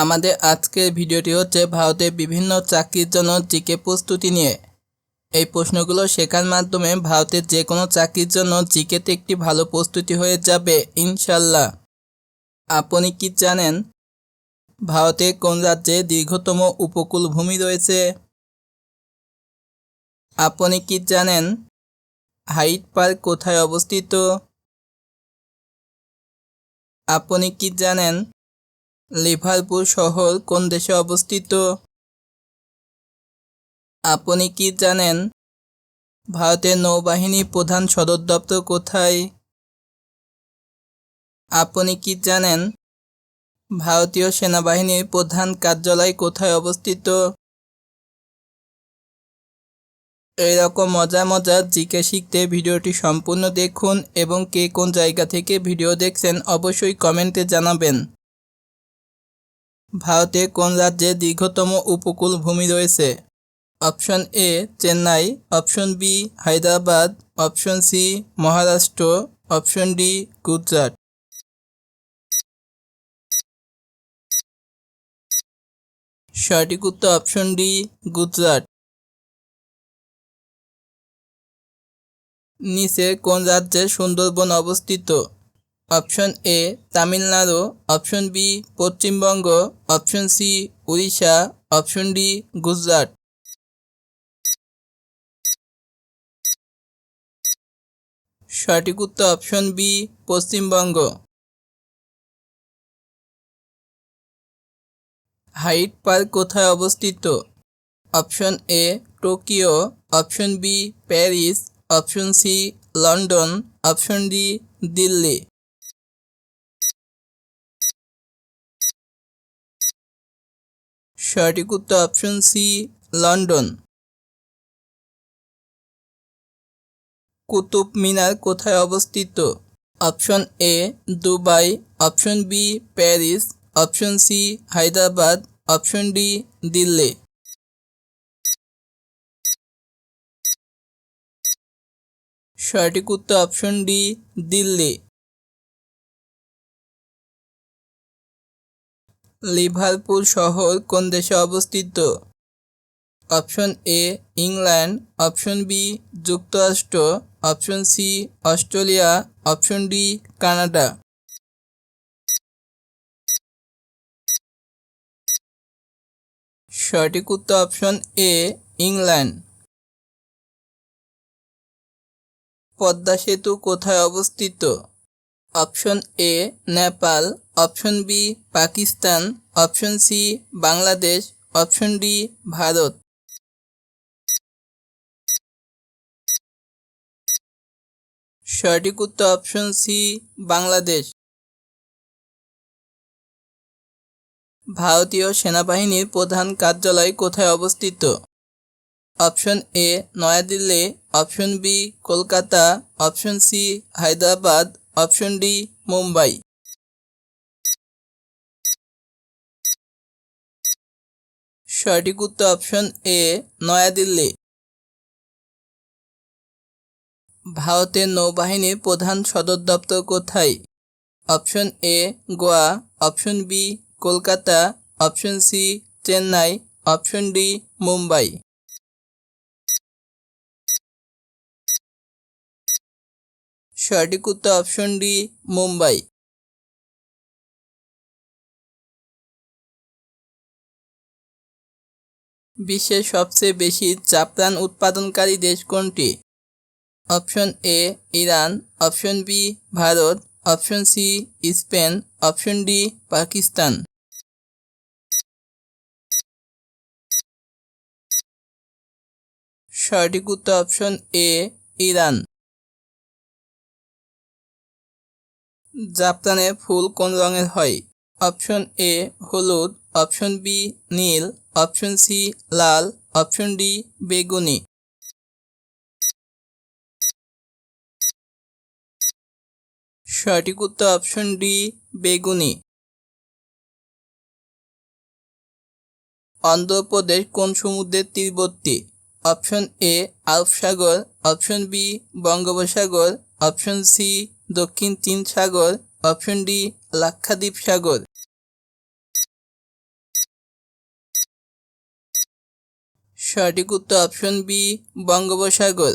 আমাদের আজকের ভিডিওটি হচ্ছে ভারতের বিভিন্ন চাকরির জন্য জিকে প্রস্তুতি নিয়ে। এই প্রশ্নগুলো শেখার মাধ্যমে ভারতের যে কোনো চাকরির জন্য জিকেতে একটি ভালো প্রস্তুতি হয়ে যাবে ইনশাল্লাহ আপনি কি জানেন ভারতের কোন রাজ্যে দীর্ঘতম উপকূল ভূমি রয়েছে? আপনি কি জানেন হাইট পার্ক কোথায় অবস্থিত? আপনি কি জানেন লিভারপুল শহর কোন দেশে অবস্থিত? আপনি কি জানেন? ভারতের নৌবাহিনী প্রধান সদর দপ্তর কোথায়? আপনি কি জানেন? ভারতীয় সেনাবাহিনীর প্রধান কার্যালয় কোথায় অবস্থিত? এইরকম মজা মজার জিকে শিখতে ভিডিওটি সম্পূর্ণ দেখুন এবং কে কোন জায়গা থেকে ভিডিও দেখছেন অবশ্যই কমেন্টে জানাবেন। ভারতে কোন রাজ্যে দীর্ঘতম উপকূল ভূমি রয়েছে option A, Chennai option B Hyderabad option C Maharashtra option D Gujarat সঠিক উত্তর অপশন ডি গুজরাট নিচে কোন রাজ্যে সুন্দরবন অবস্থিত option A Tamil Nadu, option B Paschimbanga, option C Orissa, option D Gujarat. সঠিক উত্তর option B Paschimbanga. Hyde Park কোথায় অবস্থিত? Option A Tokyo, option B Paris, option C London, option D Delhi. সঠিক উত্তর option C London. Qutub Minar কোথায় অবস্থিত? Option A Dubai. Option B Paris. Option C Hyderabad. Option D Delhi. সঠিক উত্তর option D Delhi. Liverpool শহর কোন দেশে অবস্থিত? Option A, England. Option B, যুক্তরাষ্ট্র। Option C, Australia. Option D, Canada. সঠিক উত্তর অপশন এ, ইংল্যান্ড। পদ্মা সেতু কোথায় অবস্থিত? Option A Nepal, option B Pakistan, option C Bangladesh, option D Bharat. সঠিক উত্তর অপশন সি বাংলাদেশ। ভারতীয় সেনাবাহিনীর প্রধান কার্যালয় কোথায় অবস্থিত? Option A New Delhi, option B Kolkata, option C Hyderabad option D, Mumbai. সঠিক উত্তর অপশন এ, নয়াদিল্লি। ভারতের নৌবাহিনীর প্রধান সদর দপ্তর কোথায়? Option A, Goa. Option B, Kolkata. Option C, Chennai. Option D, Mumbai. সঠিক উত্তর অপশন ডি মুম্বাই। বিশ্বের সবচেয়ে বেশি জাপান উৎপাদনকারী দেশ কোনটি? Option A Iran. Option B Bharat. Option C Spain. Option D Pakistan. সঠিক উত্তর অপশন এ ইরান। জাপানে ফুল কোন রঙের হয়? অপশন এ হলুদ, অপশন বি নীল, অপশন সি লাল, অপশন ডি বেগুনি। সঠিক উত্তর অপশন ডি বেগুনি। অন্ধ্রপ্রদেশ কোন সমুদ্রের তীরবর্তী? অপশন এ আরব সাগর অপশন বি বঙ্গোপসাগর, অপশন সি দক্ষিণ চীন সাগর, অপশন ডি, লাক্ষাদ্বীপ সাগর। সঠিক উত্তর অপশন বি, বঙ্গোপসাগর।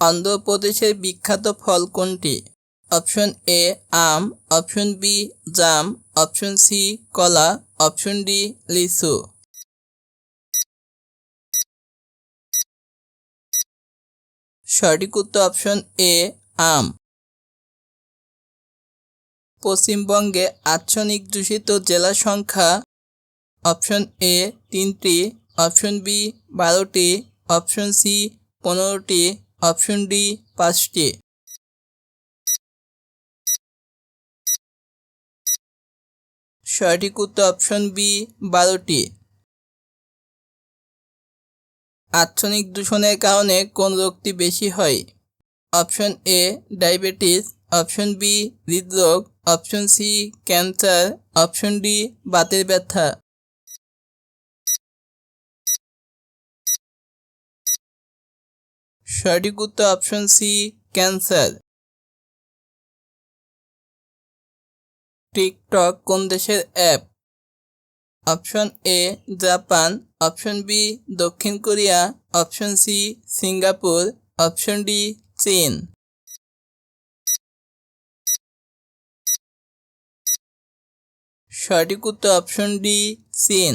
অন্ধ্রপ্রদেশের বিখ্যাত ফল কোনটি? অপশন এ, আম, অপশন বি, জাম, অপশন সি, কলা, অপশন ডি, লিচু। সঠিক উত্তর অপশন এ আম। পশ্চিমবঙ্গে আচ্ছনিক দূষিত জেলা সংখ্যা অপশন এ তিনটি অপশন বি বারোটি অপশন সি পনেরোটি অপশন ডি পাঁচটি। সঠিক উত্তর অপশন বি বারোটি। আচ্ছনিক দূষণের কারণে কোন রোগটি বেশি হয়? Option A diabetes, option B হৃদরোগ, option C cancer, option D বাতের ব্যথা। সঠিক উত্তর অপশন সি ক্যান্সার। টিকটক কোন দেশের app? Option A, Japan, option B, দক্ষিণ Korea, option C, Singapore, option D, চীন। সঠিক উত্তর অপশন ডি, চীন।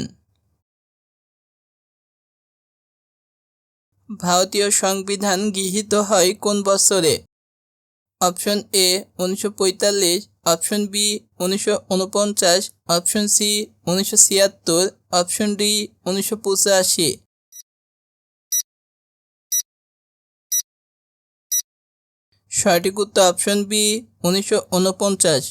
ভারতীয় সংবিধান গৃহীত হয় কোন বছরে? অপশন এ, উনিশশো পঁয়তাল্লিশ অপশন বি উনিশশো উনপঞ্চাশ অপশন সি উনিশশো ছিয়াত্তর, অপশন ডি উনিশশো পঁচাশি। সঠিক উত্তর অপশন বি উনিশশো উনপঞ্চাশ